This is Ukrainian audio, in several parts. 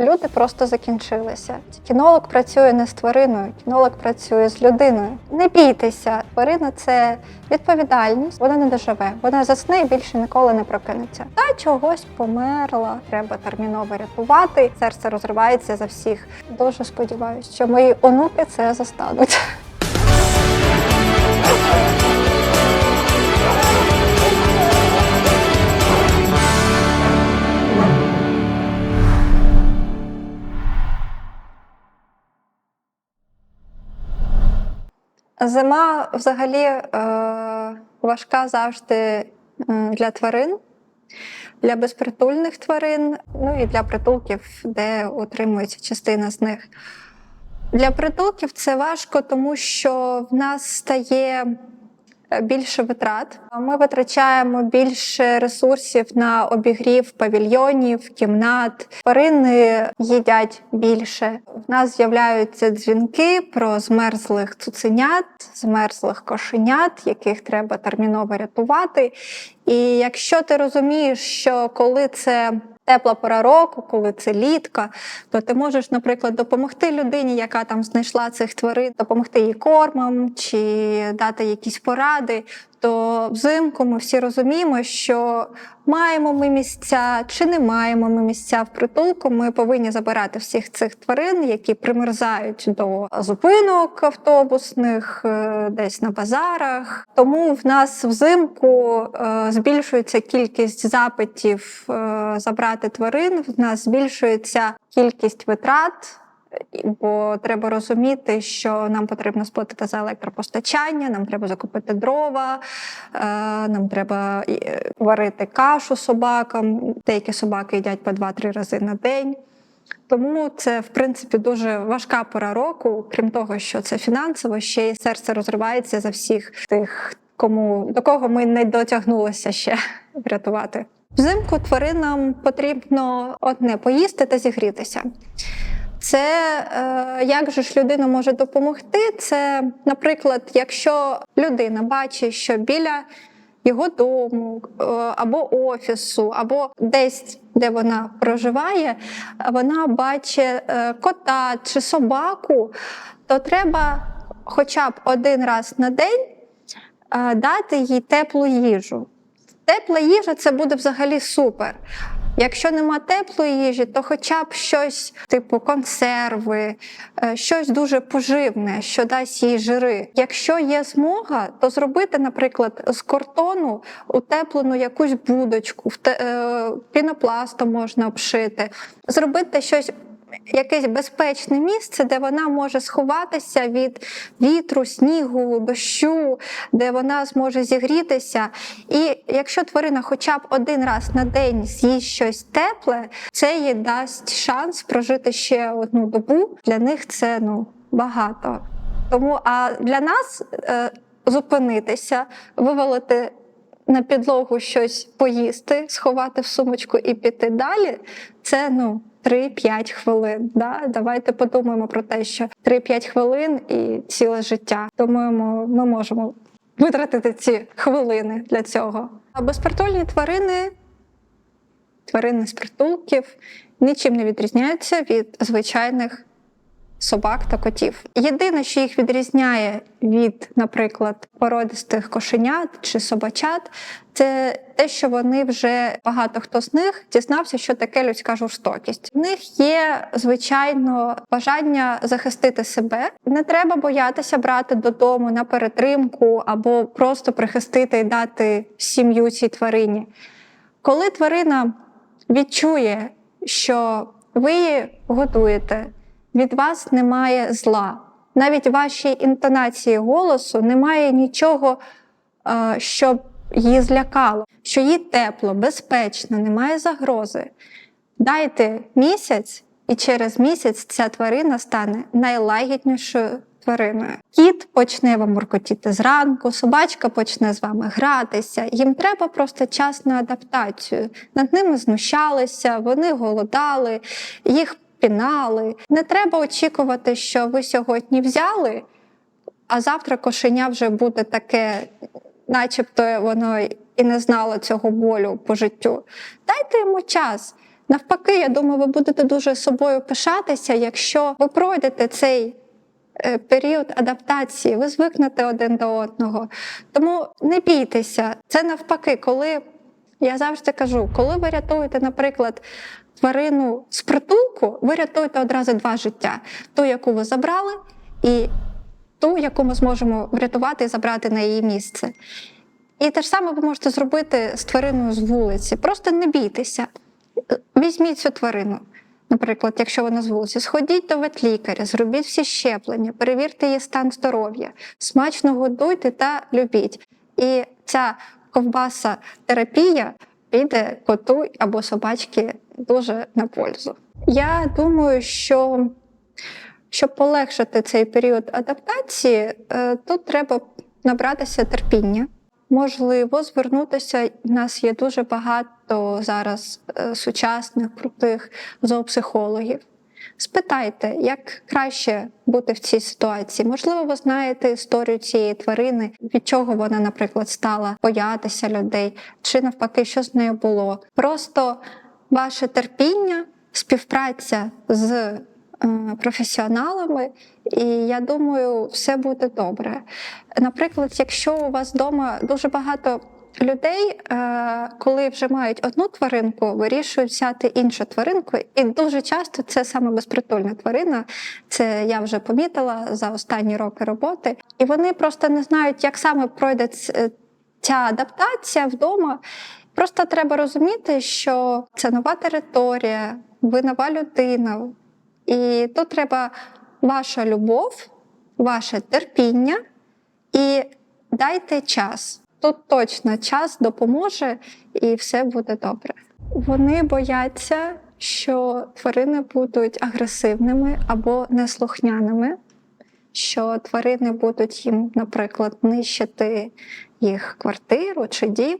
Люди просто закінчилися. Кінолог працює не з твариною, кінолог працює з людиною. Не бійтеся, тварина це відповідальність. Вона не доживе. Вона засне і більше ніколи не прокинеться. Та чогось померла. Треба терміново рятувати. Серце розривається за всіх. Дуже сподіваюся, що мої онуки це застануть. Зима взагалі е, важка завжди для тварин, для безпритульних тварин, ну і для притулків, де утримується частина з них. Для притулків це важко, тому що в нас стає більше витрат. Ми витрачаємо більше ресурсів на обігрів павільйонів, кімнат. Тварини їдять більше. В нас з'являються дзвінки про змерзлих цуценят, змерзлих кошенят, яких треба терміново рятувати. І якщо ти розумієш, що коли це тепла пора року, коли це літка, то ти можеш, наприклад, допомогти людині, яка там знайшла цих тварин, допомогти їй кормом чи дати якісь поради. То взимку ми всі розуміємо, що маємо ми місця чи не маємо ми місця в притулку. Ми повинні забирати всіх цих тварин, які примерзають до зупинок автобусних, е, десь на базарах. Тому в нас взимку е, збільшується кількість запитів е, забрати тварин. В нас збільшується кількість витрат. Бо треба розуміти, що нам потрібно сплатити за електропостачання, нам треба закупити дрова, е, нам треба е, варити кашу собакам. Деякі собаки їдять по 2-3 рази на день. Тому це, в принципі, дуже важка пора року, крім того, що це фінансово, ще й серце розривається за всіх тих, кому до кого ми не дотягнулися ще врятувати. Взимку тваринам потрібно одне поїсти та зігрітися. Це е, як же ж людина може допомогти? Це, наприклад, якщо людина бачить, що біля його дому е, або офісу, або десь, де вона проживає, вона бачить е, кота чи собаку, то треба хоча б один раз на день е, дати їй теплу їжу. Тепла їжа це буде взагалі супер. Якщо нема теплої їжі, то хоча б щось типу консерви, е, щось дуже поживне, що дасть їй жири. Якщо є змога, то зробити, наприклад, з картону утеплену якусь будочку, в те- е, пінопластом можна обшити, зробити щось. Якесь безпечне місце, де вона може сховатися від вітру, снігу, дощу, де вона зможе зігрітися. І якщо тварина хоча б один раз на день з'їсть щось тепле, це їй дасть шанс прожити ще одну добу. Для них це ну багато. Тому а для нас е, зупинитися, вивалити на підлогу щось поїсти, сховати в сумочку і піти далі. Це ну. 3-5 хвилин. Да? Давайте подумаємо про те, що 3-5 хвилин і ціле життя. Думаємо, ми можемо витратити ці хвилини для цього. А безпритульні тварини, тварини з притулків, нічим не відрізняються від звичайних собак та котів. Єдине, що їх відрізняє від, наприклад, породистих кошенят чи собачат, це те, що вони вже багато хто з них дізнався, що таке людська жорстокість. В них є звичайно бажання захистити себе. Не треба боятися брати додому на перетримку або просто прихистити і дати сім'ю цій тварині. Коли тварина відчує, що ви її годуєте, від вас немає зла. Навіть вашій інтонації голосу немає нічого, е, щоб її злякало, що їй тепло, безпечно, немає загрози. Дайте місяць, і через місяць ця тварина стане найлагіднішою твариною. Кіт почне вам муркотіти зранку, собачка почне з вами гратися. Їм треба просто час на адаптацію. Над ними знущалися, вони голодали, їх пінали. Не треба очікувати, що ви сьогодні взяли, а завтра кошеня вже буде таке, начебто воно і не знало цього болю по життю. Дайте йому час. Навпаки, я думаю, ви будете дуже собою пишатися, якщо ви пройдете цей е, період адаптації, ви звикнете один до одного. Тому не бійтеся. Це навпаки, коли я завжди кажу, коли ви рятуєте, наприклад, тварину з притулку, ви рятуєте одразу два життя: ту, яку ви забрали, і ту, яку ми зможемо врятувати і забрати на її місце. І те ж саме ви можете зробити з твариною з вулиці. Просто не бійтеся. Візьміть цю тварину. Наприклад, якщо вона з вулиці, сходіть до ветлікаря, зробіть всі щеплення, перевірте її стан здоров'я, смачно годуйте та любіть. І ця ковбаса терапія піде коту або собачці дуже на пользу. Я думаю, що щоб полегшити цей період адаптації, е, тут треба набратися терпіння. Можливо, звернутися. У нас є дуже багато зараз е, сучасних, крутих зоопсихологів. Спитайте, як краще бути в цій ситуації. Можливо, ви знаєте історію цієї тварини, від чого вона, наприклад, стала боятися людей, чи навпаки, що з нею було. Просто ваше терпіння, співпраця з е, професіоналами, і я думаю, все буде добре. Наприклад, якщо у вас вдома дуже багато людей, е, коли вже мають одну тваринку, вирішують взяти іншу тваринку, і дуже часто це саме безпритульна тварина. Це я вже помітила за останні роки роботи, і вони просто не знають, як саме пройде ця адаптація вдома. Просто треба розуміти, що це нова територія, ви нова людина, і тут треба ваша любов, ваше терпіння і дайте час. Тут точно час допоможе і все буде добре. Вони бояться, що тварини будуть агресивними або неслухняними, що тварини будуть їм, наприклад, нищити їх квартиру чи дім.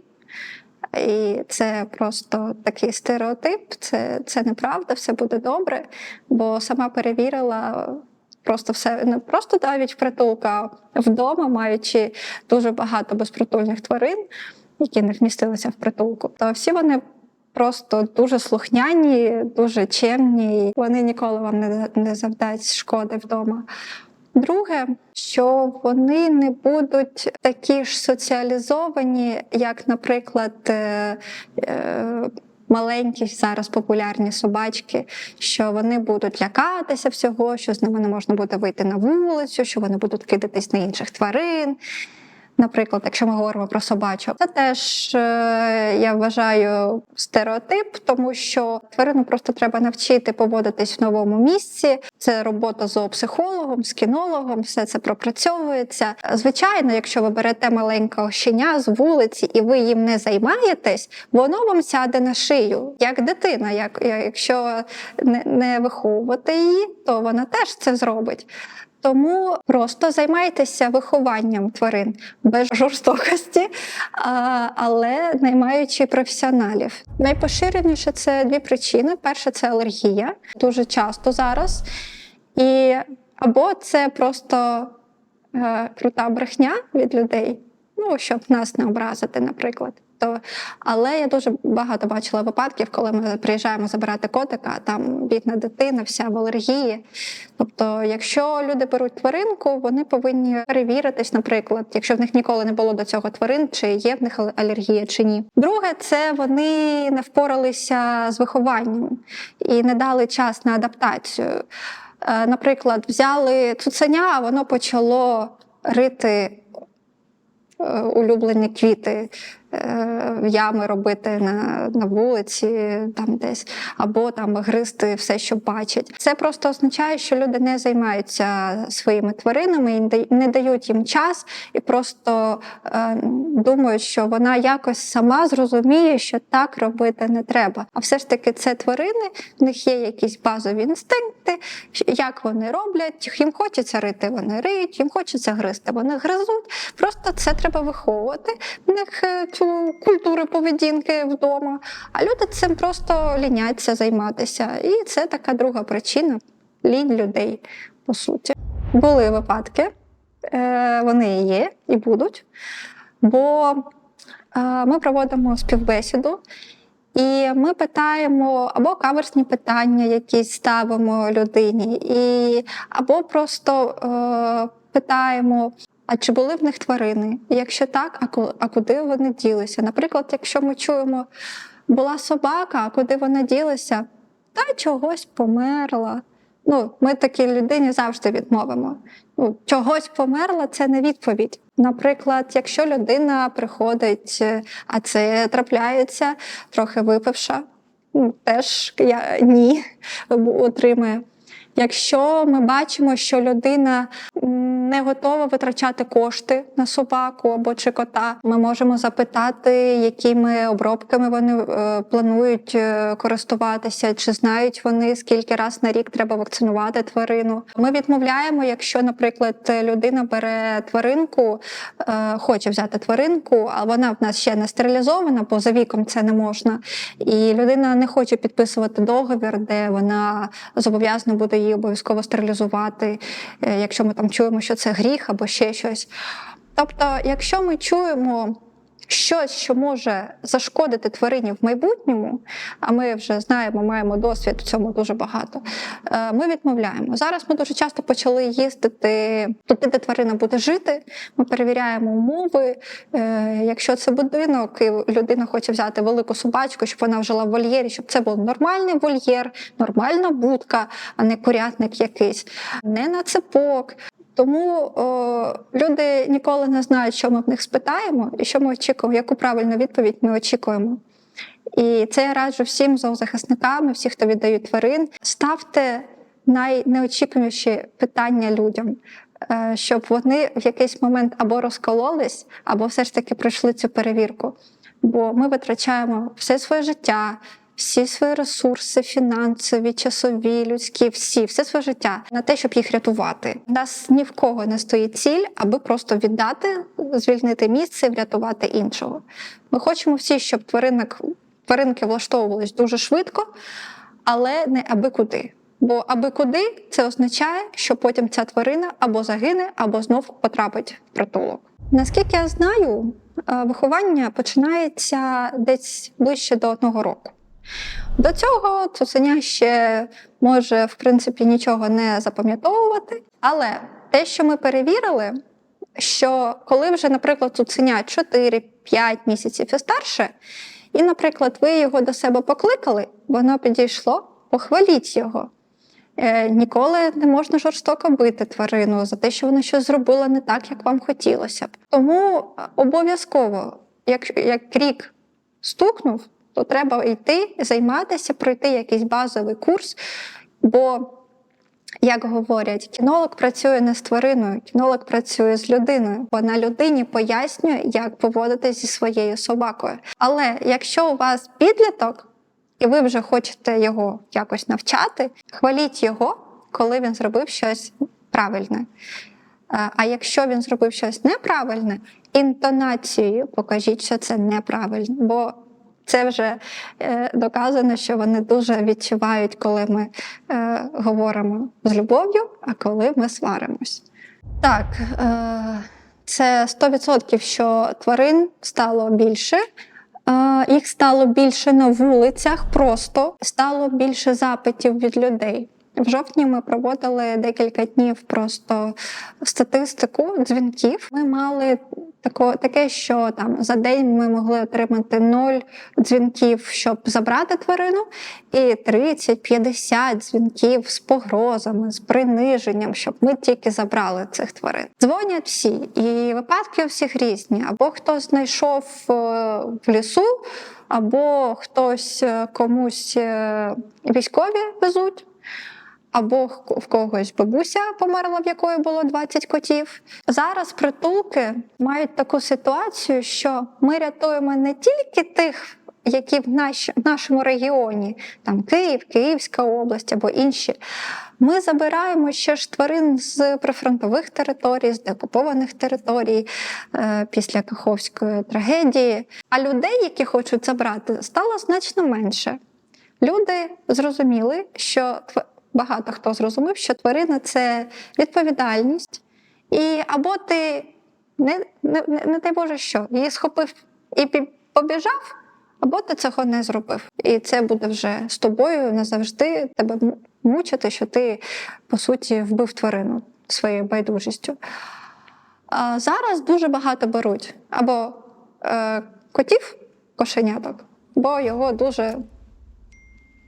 І це просто такий стереотип, це, це неправда, все буде добре. Бо сама перевірила просто все не просто навіть в притулку, а вдома, маючи дуже багато безпритульних тварин, які не вмістилися в притулку, то всі вони. Просто дуже слухняні, дуже чемні, вони ніколи вам не, не завдають шкоди вдома. Друге, що вони не будуть такі ж соціалізовані, як, наприклад, е, е, маленькі зараз популярні собачки, що вони будуть лякатися всього, що з ними не можна буде вийти на вулицю, що вони будуть кидатись на інших тварин. Наприклад, якщо ми говоримо про собачок, це теж е, я вважаю стереотип, тому що тварину просто треба навчити поводитись в новому місці. Це робота з зоопсихологом, з кінологом, все це пропрацьовується. Звичайно, якщо ви берете маленького щеня з вулиці і ви їм не займаєтесь, воно вам сяде на шию, як дитина. Як, якщо не виховувати її, то вона теж це зробить. Тому просто займайтеся вихованням тварин без жорстокості, але наймаючи професіоналів. Найпоширеніше це дві причини: перша це алергія, дуже часто зараз, і або це просто е, крута брехня від людей, ну щоб нас не образити, наприклад. То, але я дуже багато бачила випадків, коли ми приїжджаємо забирати котика, там бідна дитина, вся в алергії. Тобто, якщо люди беруть тваринку, вони повинні перевіритись, наприклад, якщо в них ніколи не було до цього тварин, чи є в них алергія чи ні. Друге, це вони не впоралися з вихованням і не дали час на адаптацію. Е, Наприклад, взяли цуценя, а воно почало рити е, улюблені квіти, ями робити на, на вулиці, там десь, або там гризти все, що бачить. Це просто означає, що люди не займаються своїми тваринами і не дають їм час, і просто е, думають, що вона якось сама зрозуміє, що так робити не треба. А все ж таки, це тварини, в них є якісь базові інстинкти, як вони роблять. Їм хочеться рити, вони риють, їм хочеться гризти, вони гризуть. Просто це треба виховувати в них цю культуру поведінки вдома. А люди цим просто ліняться займатися. І це така друга причина лінь людей, по суті. Були випадки, е, вони є, і будуть. Бо е, ми проводимо співбесіду, І ми питаємо або каверсні питання, якісь ставимо людині, і або просто е, питаємо. А чи були в них тварини? Якщо так, а куди вони ділися? Наприклад, якщо ми чуємо, була собака, а куди вона ділася? Та чогось померла. Ну, ми такій людині завжди відмовимо. Ну, чогось померла це не відповідь. Наприклад, якщо людина приходить, е, а це трапляється, трохи випивша, ну, теж я ні отримує. Якщо ми бачимо, що людина не готова витрачати кошти на собаку або чи кота, ми можемо запитати, якими обробками вони е, планують е, користуватися, чи знають вони скільки раз на рік треба вакцинувати тварину. Ми відмовляємо, якщо, наприклад, людина бере тваринку, е, хоче взяти тваринку, а вона в нас ще не стерилізована, бо за віком це не можна. І людина не хоче підписувати договір, де вона зобов'язана буде її обов'язково стерилізувати, якщо ми там чуємо, що це гріх або ще щось. Тобто, якщо ми чуємо щось, що може зашкодити тварині в майбутньому, а ми вже знаємо, маємо досвід в цьому дуже багато. е, Ми відмовляємо. Зараз ми дуже часто почали їздити туди, де тварина буде жити. Ми перевіряємо умови. Е, Якщо це будинок, і людина хоче взяти велику собачку, щоб вона жила в вольєрі, щоб це був нормальний вольєр, нормальна будка, а не курятник якийсь, не на цепок. Тому о, люди ніколи не знають, що ми в них спитаємо і що ми очікуємо, яку правильну відповідь ми очікуємо. І це я раджу всім зоозахисникам, і всі, хто віддають тварин, ставте найнеочікуваніші питання людям, е, щоб вони в якийсь момент або розкололись, або все ж таки пройшли цю перевірку. Бо ми витрачаємо все своє життя, всі свої ресурси, фінансові, часові, людські, всі, все своє життя на те, щоб їх рятувати. У нас ні в кого не стоїть ціль, аби просто віддати, звільнити місце і врятувати іншого. Ми хочемо всі, щоб тваринок, тваринки влаштовувались дуже швидко, але не аби куди. Бо аби куди це означає, що потім ця тварина або загине, або знов потрапить в притулок. Наскільки я знаю, е, виховання починається десь ближче до одного року. До цього цуценя ще може, в принципі, нічого не запам'ятовувати. Але те, що ми перевірили, що коли вже, наприклад, цуценя 4-5 місяців і старше, і, наприклад, ви його до себе покликали, воно підійшло, похваліть його. Е, Ніколи не можна жорстоко бити тварину за те, що вона щось зробила не так, як вам хотілося б. Тому е, обов'язково, як, як рік стукнув, то треба йти, займатися, пройти якийсь базовий курс. Бо, як говорять, кінолог працює не з твариною, кінолог працює з людиною, бо на людині пояснює, як поводитися зі своєю собакою. Але якщо у вас підліток, і ви вже хочете його якось навчати, хваліть його, коли він зробив щось правильне. А якщо він зробив щось неправильне, інтонацією покажіть, що це неправильно. Бо це вже е, доказано, що вони дуже відчувають, коли ми е, говоримо з любов'ю, а коли ми сваримось. Так, е, це 100%, що тварин стало більше. Їх стало більше на вулицях, просто стало більше запитів від людей. В жовтні ми проводили декілька днів просто статистику дзвінків. Ми мали тако, таке, що там за день ми могли отримати 0 дзвінків, щоб забрати тварину, і 30-50 дзвінків з погрозами, з приниженням, щоб ми тільки забрали цих тварин. Дзвонять всі, і випадки у всіх різні. Або хтось знайшов е, в лісу, або хтось е, комусь е, військові везуть або в когось бабуся померла, в якої було 20 котів. Зараз притулки мають таку ситуацію, що ми рятуємо не тільки тих, які в, наш, в нашому регіоні, там Київ, Київська область або інші. Ми забираємо ще ж тварин з прифронтових територій, з деокупованих територій е, після Каховської трагедії. А людей, які хочуть забрати, стало значно менше. Люди зрозуміли, що багато хто зрозумів, що тварина це відповідальність, і або ти не, не, не, не дай Боже що, її схопив і побіжав, або ти цього не зробив. І це буде вже з тобою назавжди тебе мучити, що ти по суті вбив тварину своєю байдужістю. А зараз дуже багато беруть або е, котів, кошеняток, бо його дуже,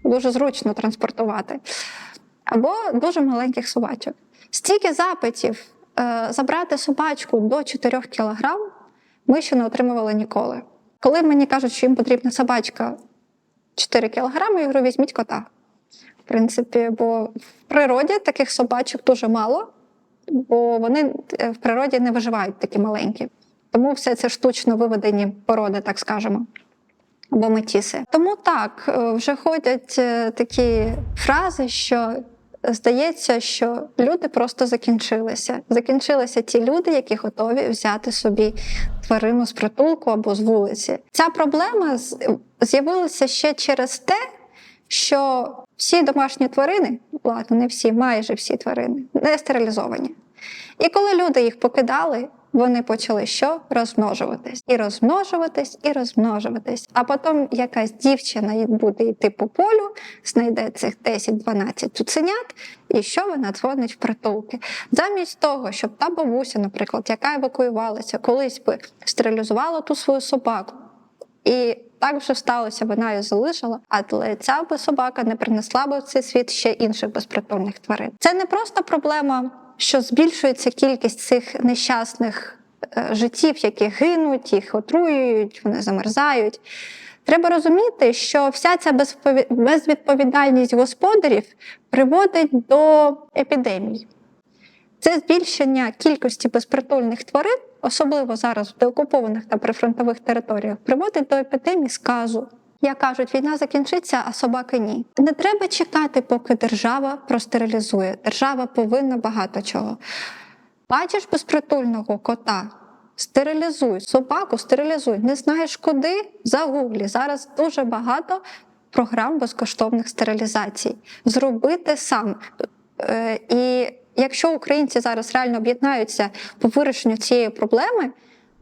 дуже зручно транспортувати, або дуже маленьких собачок. Стільки запитів е, забрати собачку до 4 кілограм ми ще не отримували ніколи. Коли мені кажуть, що їм потрібна собачка 4 кілограми, я говорю, візьміть кота. В принципі, бо в природі таких собачок дуже мало, бо вони е, в природі не виживають такі маленькі. Тому все це штучно виведені породи, так скажемо, або метіси. Тому так, е, вже ходять такі фрази, що здається, що люди просто закінчилися. Закінчилися ті люди, які готові взяти собі тварину з притулку або з вулиці. Ця проблема з'явилася ще через те, що всі домашні тварини, ладно, не всі, майже всі тварини, не стерилізовані. І коли люди їх покидали, вони почали що? Розмножуватись. І розмножуватись, і розмножуватись. А потім якась дівчина буде йти по полю, знайде цих 10-12 цуценят, і що вона дзвонить в притулки. Замість того, щоб та бабуся, наприклад, яка евакуювалася, колись би стерилізувала ту свою собаку. І так вже сталося, вона її залишила, але ця би собака не принесла би в цей світ ще інших безпритульних тварин. Це не просто проблема, що збільшується кількість цих нещасних е, життів, які гинуть, їх отруюють, вони замерзають. Треба розуміти, що вся ця безвідповідальність господарів приводить до епідемій. Це збільшення кількості безпритульних тварин, особливо зараз в деокупованих та прифронтових територіях, приводить до епідемії сказу. Як кажуть, війна закінчиться, а собаки ні. Не треба чекати, поки держава простерилізує. Держава повинна багато чого. Бачиш безпритульного кота, стерилізуй, собаку стерилізуй. Не знаєш куди? Загуглі. Зараз дуже багато програм безкоштовних стерилізацій. Зробити сам. Е, І якщо українці зараз реально об'єднаються по вирішенню цієї проблеми.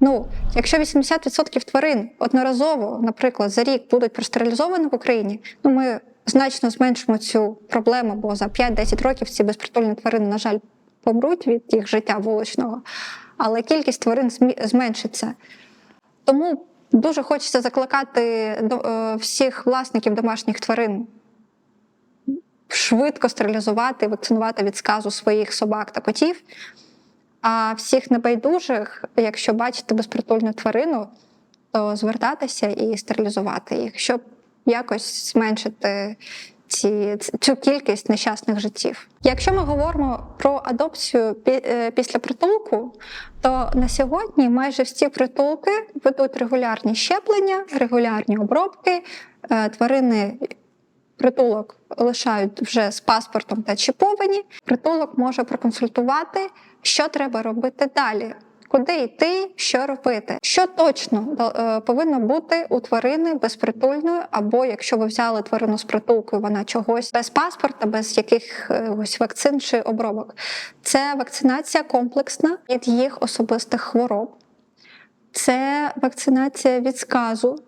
Ну, якщо 80% тварин одноразово, наприклад, за рік будуть простерилізовані в Україні, ну ми значно зменшимо цю проблему, бо за 5-10 років ці безпритульні тварини, на жаль, помруть від їх життя вуличного, але кількість тварин зменшиться. Тому дуже хочеться закликати е, всіх власників домашніх тварин швидко стерилізувати, вакцинувати від сказу своїх собак та котів. А всіх небайдужих, якщо бачите безпритульну тварину, то звертатися і стерилізувати їх, щоб якось зменшити ці, цю кількість нещасних життів. Якщо ми говоримо про адопцію е, після притулку, то на сьогодні майже всі притулки ведуть регулярні щеплення, регулярні обробки. Е, Тварини притулок лишають вже з паспортом та чіповані. Притулок може проконсультувати, що треба робити далі. Куди йти, що робити? Що точно е, повинно бути у тварини безпритульної, або якщо ви взяли тварину з притулкою, вона чогось без паспорта, без якихось вакцин чи обробок. Це вакцинація комплексна від їх особистих хвороб, це вакцинація від сказу,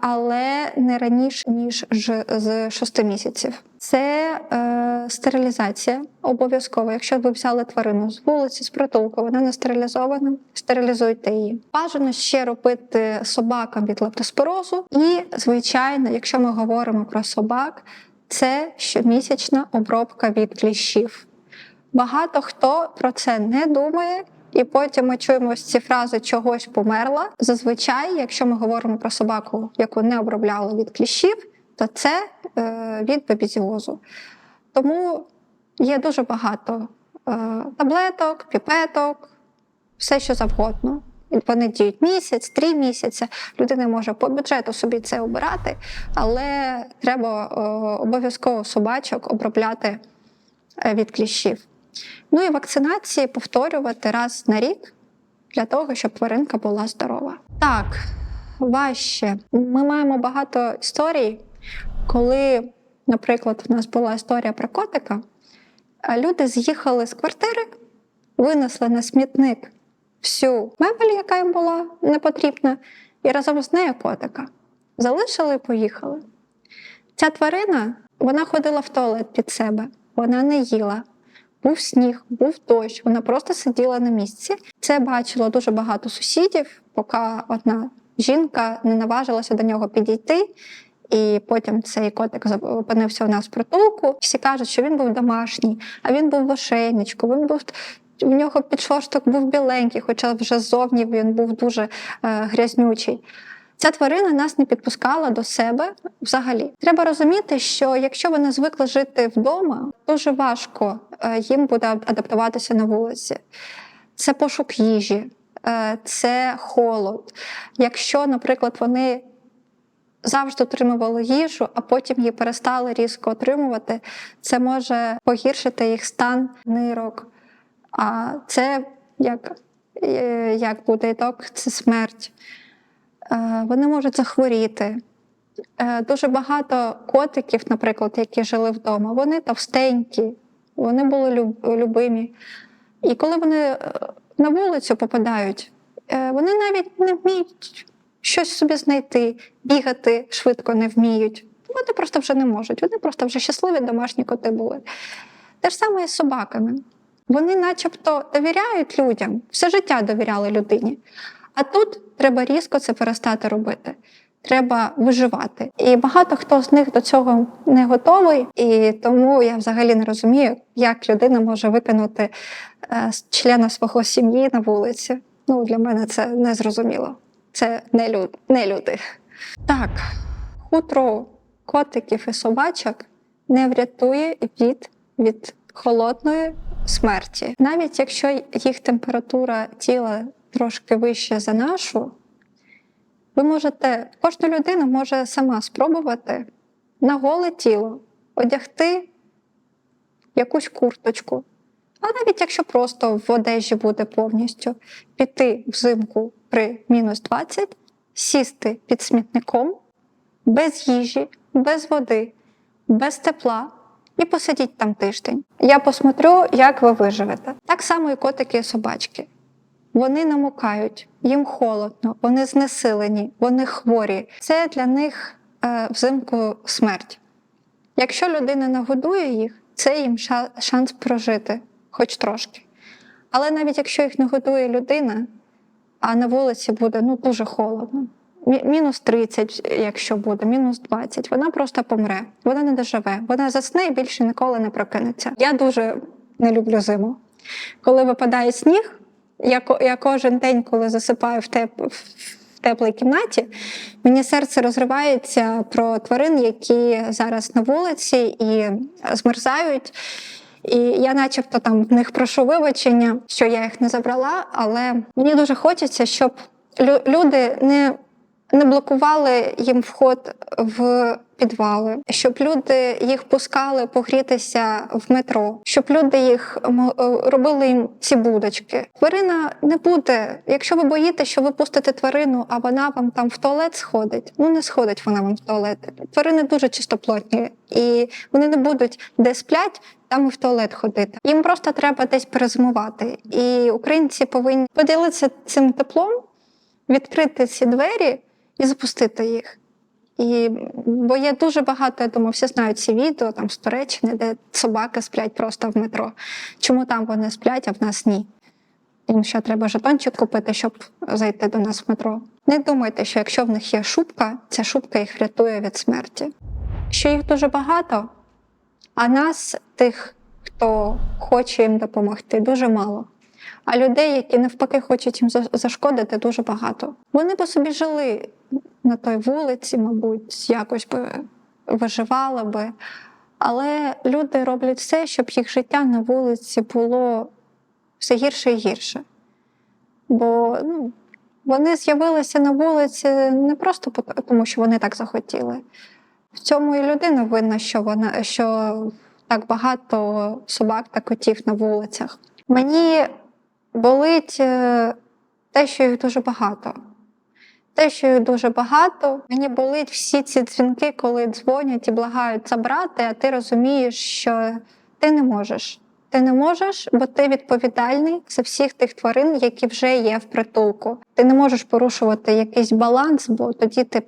але не раніше ніж ж- з 6 місяців. Це е, стерилізація обов'язково. Якщо ви взяли тварину з вулиці, з притулку, вона не стерилізована, стерилізуйте її. Бажано ще робити собакам від лептоспорозу. І, звичайно, якщо ми говоримо про собак, це щомісячна обробка від кліщів. Багато хто про це не думає. І потім ми чуємо ось ці фрази чогось померла. Зазвичай, якщо ми говоримо про собаку, яку не обробляли від кліщів, то це е, від бебізіозу. Тому є дуже багато е, таблеток, піпеток, все що завгодно. Вони діють місяць, три місяці. Людина може по бюджету собі це обирати, але треба е, обов'язково собачок обробляти е, від кліщів. Ну і вакцинації повторювати раз на рік для того, щоб тваринка була здорова. Так, важче. Ми маємо багато історій, коли, наприклад, в нас була історія про котика. Люди з'їхали з квартири, винесли на смітник всю мебель, яка їм була непотрібна, і разом з нею котика. залишили і поїхали. Ця тварина вона ходила в туалет під себе, вона не їла. Був сніг, був дощ, вона просто сиділа на місці. Це бачило дуже багато сусідів, поки одна жінка не наважилася до нього підійти. І потім цей котик опинився у нас в притулку. Всі кажуть, що він був домашній, а він був в ошейничку, він був. У нього підшорсток був біленький, хоча вже ззовні він був дуже е, грязнючий. Ця тварина нас не підпускала до себе взагалі. Треба розуміти, що якщо вони звикли жити вдома, дуже важко е, їм буде адаптуватися на вулиці. Це пошук їжі, е, це холод. Якщо, наприклад, вони завжди отримували їжу, а потім її перестали різко отримувати, це може погіршити їх стан нирок. А це як, е, як буде ітог, це смерть. Е, Вони можуть захворіти. Е, Дуже багато котиків, наприклад, які жили вдома, вони товстенькі, вони були любимі. І коли вони е, на вулицю попадають, вони навіть не вміють щось собі знайти, бігати швидко не вміють. Вони просто вже не можуть. Вони просто вже щасливі домашні коти були. Те ж саме і з собаками. Вони, начебто, довіряють людям, все життя довіряли людині. А тут треба різко це перестати робити. Треба виживати. І багато хто з них до цього не готовий, і тому я взагалі не розумію, як людина може викинути е, члена свого сім'ї на вулиці. Ну, для мене це незрозуміло. Це не, люд, не люди. Так, хутро котиків і собачок не врятує від, від холодної смерті. Навіть якщо їх температура тіла трошки вища за нашу, ви можете, кожна людина може сама спробувати на голе тіло одягти якусь курточку. А навіть якщо просто в одежі буде повністю, піти взимку при мінус 20, сісти під смітником без їжі, без води, без тепла і посидіть там тиждень. Я посмотрю, як ви виживете. Так само і котики і собачки. Вони намокають, їм холодно, вони знесилені, вони хворі. Це для них е, взимку смерть. Якщо людина нагодує їх, це їм шанс прожити, хоч трошки. Але навіть якщо їх не годує людина, а на вулиці буде ну, дуже холодно. Мінус 30, якщо буде, мінус 20, вона просто помре, вона не доживе, вона засне і більше ніколи не прокинеться. Я дуже не люблю зиму. Коли випадає сніг, я, я кожен день, коли засипаю в, теп, в теплій кімнаті, мені серце розривається про тварин, які зараз на вулиці і змерзають. І я, начебто, там в них прошу вибачення, що я їх не забрала, але мені дуже хочеться, щоб люди не, не блокували їм вход в підвали, щоб люди їх пускали погрітися в метро, щоб люди їх е, робили їм ці будочки. Тварина не буде. Якщо ви боїтеся, що ви пустите тварину, а вона вам там в туалет сходить. Ну не сходить вона вам в туалет. Тварини дуже чистоплотні, і вони не будуть де сплять. Там і в туалет ходити. Їм просто треба десь перезимувати. І українці повинні поділитися цим теплом, відкрити ці двері і запустити їх. І, бо є дуже багато, я думаю, всі знають ці відео там з Туреччини, де собаки сплять просто в метро. Чому там вони сплять, а в нас ні? Їм ще треба жетончик купити, щоб зайти до нас в метро. Не думайте, що якщо в них є шубка, ця шубка їх врятує від смерті. Що їх дуже багато, а нас, тих, хто хоче їм допомогти, дуже мало. А людей, які навпаки хочуть їм зашкодити, дуже багато. Вони по собі жили на той вулиці, мабуть, якось би виживали би. Але люди роблять все, щоб їх життя на вулиці було все гірше і гірше. Бо ну, вони з'явилися на вулиці не просто тому, що вони так захотіли. В цьому і людина винна, що вона що так багато собак та котів на вулицях. Мені болить е, те, що їх дуже багато. Те, що їх дуже багато, мені болить всі ці дзвінки, коли дзвонять і благають забрати, а ти розумієш, що ти не можеш. Ти не можеш, бо ти відповідальний за всіх тих тварин, які вже є в притулку. Ти не можеш порушувати якийсь баланс, бо тоді ти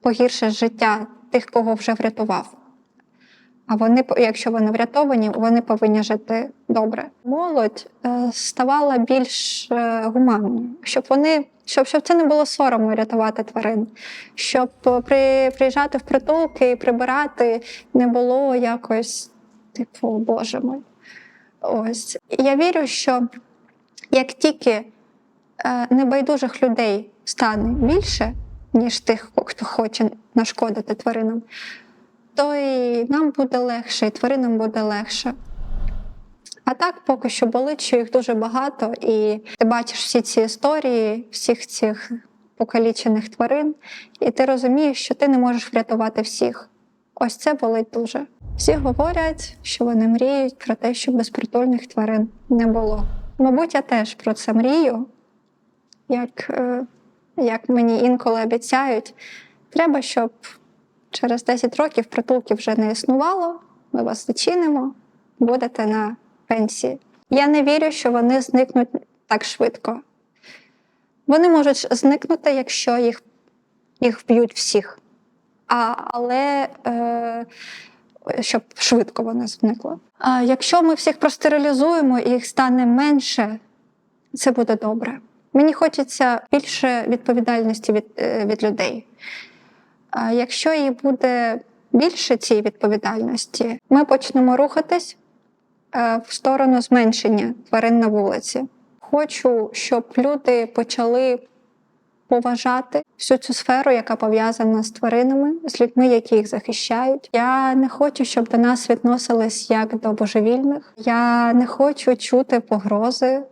погіршиш життя тих, кого вже врятував. А вони, якщо вони врятовані, вони повинні жити добре. Молодь е, ставала більш е, гуманною, щоб вони, щоб, щоб це не було соромно рятувати тварин, щоб е, при, приїжджати в притулки і прибирати не було якось, типу, боже мой. Ось я вірю, що як тільки небайдужих людей стане більше, ніж тих, хто хоче нашкодити тваринам, то і нам буде легше, і тваринам буде легше. А так поки що болить, що їх дуже багато, і ти бачиш всі ці історії, всіх цих покалічених тварин, і ти розумієш, що ти не можеш врятувати всіх. Ось це болить дуже. Всі говорять, що вони мріють про те, щоб безпритульних тварин не було. Мабуть, я теж про це мрію, як, е, як мені інколи обіцяють. Треба, щоб через 10 років притулків вже не існувало, ми вас зачинимо, будете на пенсії. Я не вірю, що вони зникнуть так швидко. Вони можуть зникнути, якщо їх, їх вб'ють всіх. А, але е, щоб швидко вони зникли. А якщо ми всіх простерилізуємо і їх стане менше, це буде добре. Мені хочеться більше відповідальності від, е, від людей. Якщо її буде більше цієї відповідальності, ми почнемо рухатись е, в сторону зменшення тварин на вулиці. Хочу, щоб люди почали поважати всю цю сферу, яка пов'язана з тваринами, з людьми, які їх захищають. Я не хочу, щоб до нас відносились як до божевільних. Я не хочу чути погрози.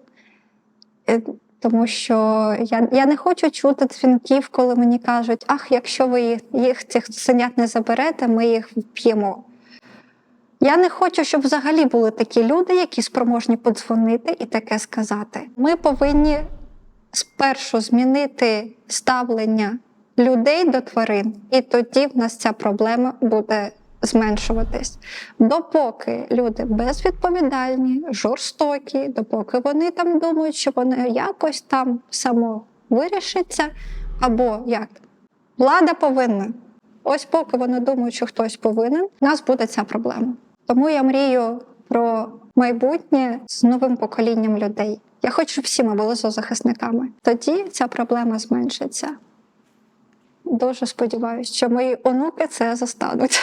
Тому що я, я не хочу чути дзвінків, коли мені кажуть, ах, якщо ви їх, їх цих синят не заберете, ми їх вб'ємо. Я не хочу, щоб взагалі були такі люди, які спроможні подзвонити і таке сказати. Ми повинні спершу змінити ставлення людей до тварин, і тоді в нас ця проблема буде зменшуватись. Допоки люди безвідповідальні, жорстокі, допоки вони там думають, що вони якось там само вирішиться, або як влада повинна. Ось поки вони думають, що хтось повинен, в нас буде ця проблема. Тому я мрію про майбутнє з новим поколінням людей. Я хочу, щоб всі ми були зоозахисниками. Тоді ця проблема зменшиться. Дуже сподіваюся, що мої онуки це застануть.